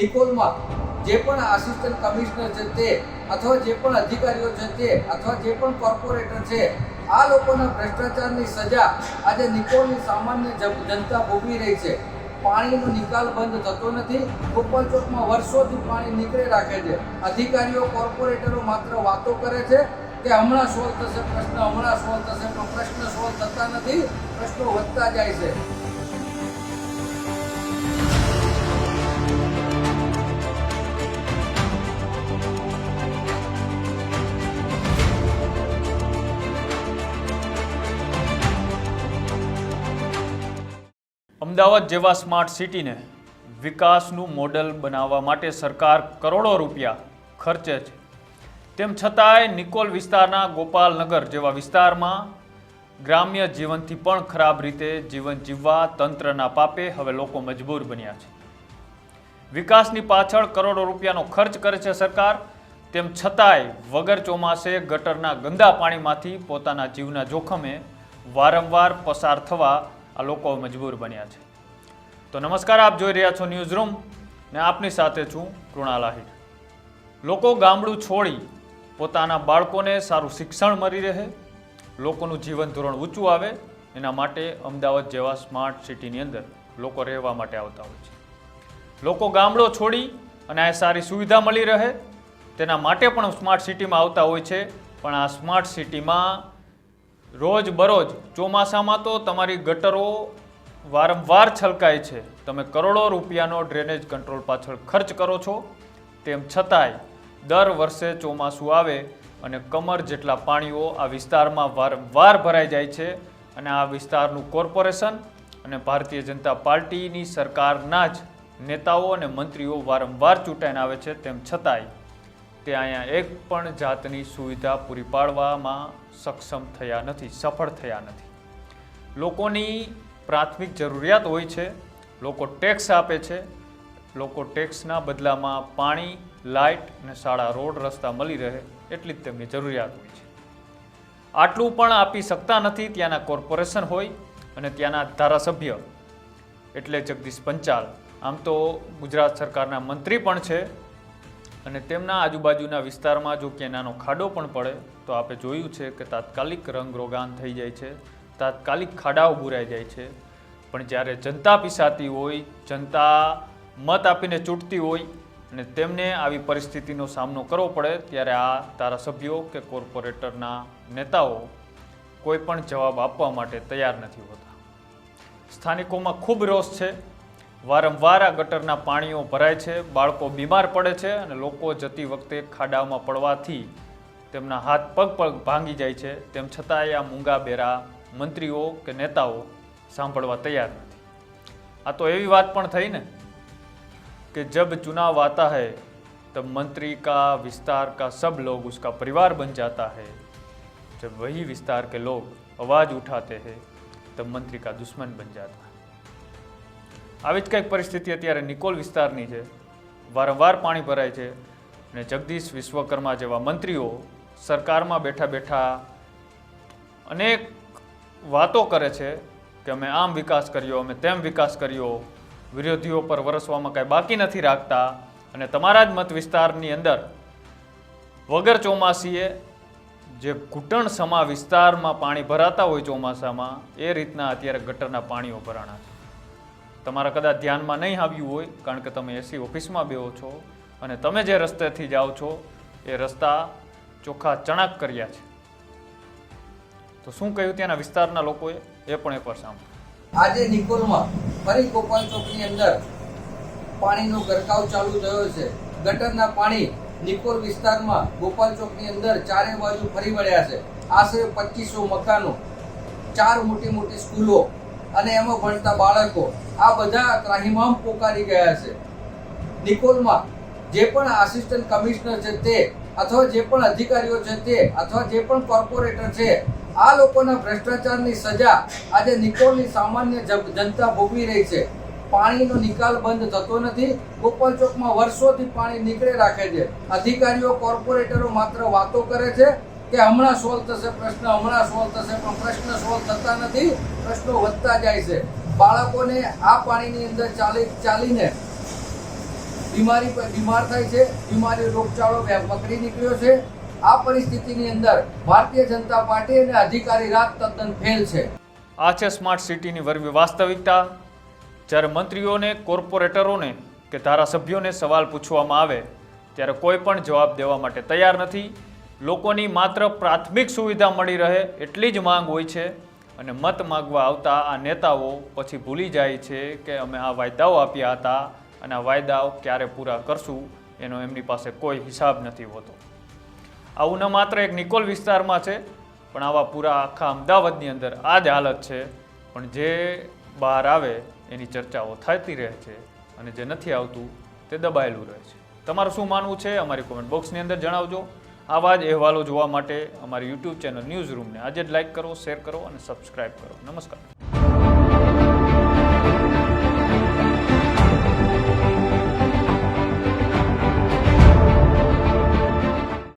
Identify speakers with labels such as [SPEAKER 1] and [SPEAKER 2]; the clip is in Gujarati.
[SPEAKER 1] નિકોલમાં જે પણ આસિસ્ટન્ટ કમિશનર છે તે, અથવા જે પણ અધિકારીઓ છે તે, અથવા જે પણ કોર્પોરેટર છે, આ લોકોના ભ્રષ્ટાચારની સજા આજે નિકોલની સામાન્ય જનતા ભોગવી રહી છે. પાણીનો નિકાલ બંધ થતો નથી. ગોપાલ ચોકમાં વર્ષોથી પાણી નીકળે રાખે છે. અધિકારીઓ કોર્પોરેટરો માત્ર વાતો કરે છે કે હમણાં સોલ્વ થશે પ્રશ્ન, હમણાં સોલ્વ થશે, પણ પ્રશ્ન સોલ્વ થતા નથી. પ્રશ્નો વધતા જાય છે.
[SPEAKER 2] અમદાવાદ જેવા સ્માર્ટ સિટીને વિકાસનું મોડલ બનાવવા માટે સરકાર કરોડો રૂપિયા ખર્ચે છે. તેમ છતાંય નિકોલ વિસ્તારના ગોપાલનગર જેવા વિસ્તારમાં ગ્રામ્ય જીવનથી પણ ખરાબ રીતે જીવન જીવવા તંત્રના પાપે હવે લોકો મજબૂર બન્યા છે. વિકાસની પાછળ કરોડો રૂપિયાનો ખર્ચ કરે છે સરકાર, તેમ છતાંય વગર ચોમાસે ગટરના ગંદા પાણીમાંથી પોતાના જીવના જોખમે વારંવાર પસાર થવા આ લોકો મજબૂર બન્યા છે. તો નમસ્કાર, આપ જોઈ રહ્યા છો ન્યૂઝ રૂમ ને આપની સાથે છું કૃણાલ આહિર. લોકો ગામડું છોડી પોતાના બાળકોને સારું શિક્ષણ મળી રહે, લોકોનું જીવન ધોરણ ઊંચું આવે, એના માટે અમદાવાદ જેવા સ્માર્ટ સિટીની અંદર લોકો રહેવા માટે આવતા હોય છે. લોકો ગામડો છોડી અને આ સારી સુવિધા મળી રહે, તેના માટે પણ સ્માર્ટ સિટીમાં આવતા હોય છે, પણ આ સ્માર્ટ સિટીમાં રોજ બરોજ ચોમાસામાં તો તમારી ગટરો વારંવાર છલકાય છે. તમે કરોડો રૂપિયાનો ડ્રેનેજ કંટ્રોલ પાછળ ખર્ચ કરો છો. તેમ છતાંય, દર વર્ષે ચોમાસું આવે અને કમર જેટલા પાણીઓ આ વિસ્તારમાં વારંવાર ભરાઈ જાય છે અને આ વિસ્તારનું કોર્પોરેશન અને ભારતીય જનતા પાર્ટીની સરકારના જ નેતાઓ અને મંત્રીઓ વારંવાર ચૂંટાઈને આવે છે. તેમ છતાંય, તે અહીંયા એક પણ જાતની સુવિધા પૂરી પાડવામાં સક્ષમ થયા નથી, સફળ થયા નથી. લોકોની પ્રાથમિક જરૂરિયાત હોય છે, લોકો ટેક્સ આપે છે, લોકો ટેક્સના બદલામાં પાણી, લાઇટ અને સારા રોડ રસ્તા મળી રહે એટલી જ તેમની જરૂરિયાત હોય છે. આટલું પણ આપી શકતા નથી ત્યાંના કોર્પોરેશન હોય અને ત્યાંના ધારાસભ્ય. એટલે જગદીશ પંચાલ, આમ તો ગુજરાત સરકારના મંત્રી પણ છે અને તેમના આજુબાજુના વિસ્તારમાં જો કે નાનો ખાડો પણ પડે, તો આપણે જોયું છે કે તાત્કાલિક રંગ રોગાન થઈ જાય છે. તાત્કાલિક ખાડાઓ બુરાઈ જાય છે. પણ જ્યારે જનતા પીસાતી હોય, જનતા મત આપીને ચૂંટતી હોય અને તેમને આવી પરિસ્થિતિનો સામનો કરવો પડે, ત્યારે આ ધારાસભ્યો કે કોર્પોરેટરના નેતાઓ કોઈ પણ જવાબ આપવા માટે તૈયાર નથી હોતા. સ્થાનિકોમાં ખૂબ રોષ છે. વારંવાર આ ગટરના પાણીઓ ભરાય છે, બાળકો બીમાર પડે છે અને લોકો જતી વખતે ખાડામાં પડવાથી તેમના હાથ પગ પગ ભાંગી જાય છે. તેમ છતાંય આ મૂંગા બેરા મંત્રીઓ કે નેતાઓ સાંભળવા તૈયાર નથી આ તો એવી વાત પણ થઈ ને कि जब चुनाव आता है तब मंत्री का विस्तार का सब लोग उसका परिवार बन जाता है जब वही विस्तार के लोग आवाज उठाते हैं तब मंत्री का दुश्मन बन जाता है આવી જ કંઈક પરિસ્થિતિ અત્યારે નિકોલ વિસ્તારની છે વારંવાર પાણી ભરાય છે અને જગદીશ વિશ્વકર્મા જેવા મંત્રીઓ સરકારમાં બેઠા બેઠા અનેક વાતો કરે છે કે અમે આમ વિકાસ કર્યો, અમે તેમ વિકાસ કર્યો, વિરોધીઓ પર વરસવામાં કાંઈ બાકી નથી રાખતા અને તમારા જ મત વિસ્તારની અંદર વગર ચોમાસીએ જે ઘૂંટણ સમા વિસ્તારમાં પાણી ભરાતા હોય ચોમાસામાં, એ રીતના અત્યારે ગટરના પાણીઓ ભરાણા છે. તમારા કદાચ ધ્યાનમાં નહીં આવ્યું હોય, કારણ કે તમે એસી ઓફિસમાં બેહો છો અને તમે જે રસ્તેથી જાઓ છો, એ રસ્તા ચોખ્ખા ચણાક કર્યા છે. તો શું કહ્યું ત્યાંના વિસ્તારના લોકોએ? એ પણ એકવાર સાંભળો.
[SPEAKER 1] આજે નિકોલમાં ફરી ગોપાલ ચોકની અંદર પાણીનો ગરકાવ ચાલુ થયો છે. ગટરના પાણી નિકોલ વિસ્તારમાં ગોપાલ ચોકની અંદર ચારે બાજુ ફરી વળ્યા છે. આશરે પચીસો મકાનો, ચાર મોટી મોટી સ્કૂલો અને એમાં ભણતા બાળકો આ બધા ત્રાહિમામ પોકારી ગયા છે. નિકોલમાં જે પણ આસિસ્ટન્ટ કમિશનર છે તે, અથવા જે પણ અધિકારીઓ છે તે, અથવા જે પણ કોર્પોરેટર છે આ લોકોના ભ્રષ્ટાચારની સજા આજે નિકોલની સામાન્ય જનતા ભોગવી રહી છે. પાણીનો નિકાલ બંધ થતો નથી, ગોપાલ ચોકમાં વર્ષોથી પાણી નીકળે રાખે છે. અધિકારીઓ, કોર્પોરેટરો માત્ર વાતો કરે છે કે હમણાં સોલ્વ થશે પ્રશ્ન, હમણાં સોલ્વ થશે, પણ પ્રશ્ન સોલ્વ થતા નથી, પ્રશ્નો વધતા જાય છે. બાળકોને આ પાણીની અંદર ચાલી, ચાલીને બીમારી, બીમાર થાય છે બીમારી રોગચાળો વકરી નીકળ્યો છે. આ પરિસ્થિતિની અંદર ભારતીય જનતા પાર્ટી અને અધિકારી રાજ તદ્દન ફેલ છે.
[SPEAKER 2] આ છે સ્માર્ટ સિટીની વરવી વાસ્તવિકતા? જ્યારે મંત્રીઓને, કોર્પોરેટરોને કે ધારાસભ્યોને સવાલ પૂછવામાં આવે, ત્યારે કોઈ પણ જવાબ દેવા માટે તૈયાર નથી. લોકોની માત્ર પ્રાથમિક સુવિધા મળી રહે એટલી જ માંગ હોય છે અને મત માગવા આવતા આ નેતાઓ પછી ભૂલી જાય છે કે અમે આ વાયદાઓ આપ્યા હતા અને આ વાયદાઓ ક્યારે પૂરા કરશું એનો એમની પાસે કોઈ હિસાબ નથી હોતો. આવું ન માત્ર એક નિકોલ વિસ્તારમાં છે, પણ આવા પૂરા આખા અમદાવાદની અંદર આ જ હાલત છે. પણ જે બહાર આવે, એની ચર્ચાઓ થતી રહે છે અને જે નથી આવતું, તે દબાયેલું રહે છે. તમારું શું માનવું છે? અમારી કોમેન્ટ બોક્સની અંદર જણાવજો. આવા જ અહેવાલો જોવા માટે અમારી યુટ્યુબ ચેનલ ન્યૂઝ રૂમને આજે જ લાઇક કરો શેર કરો અને સબસ્ક્રાઈબ કરો. નમસ્કાર.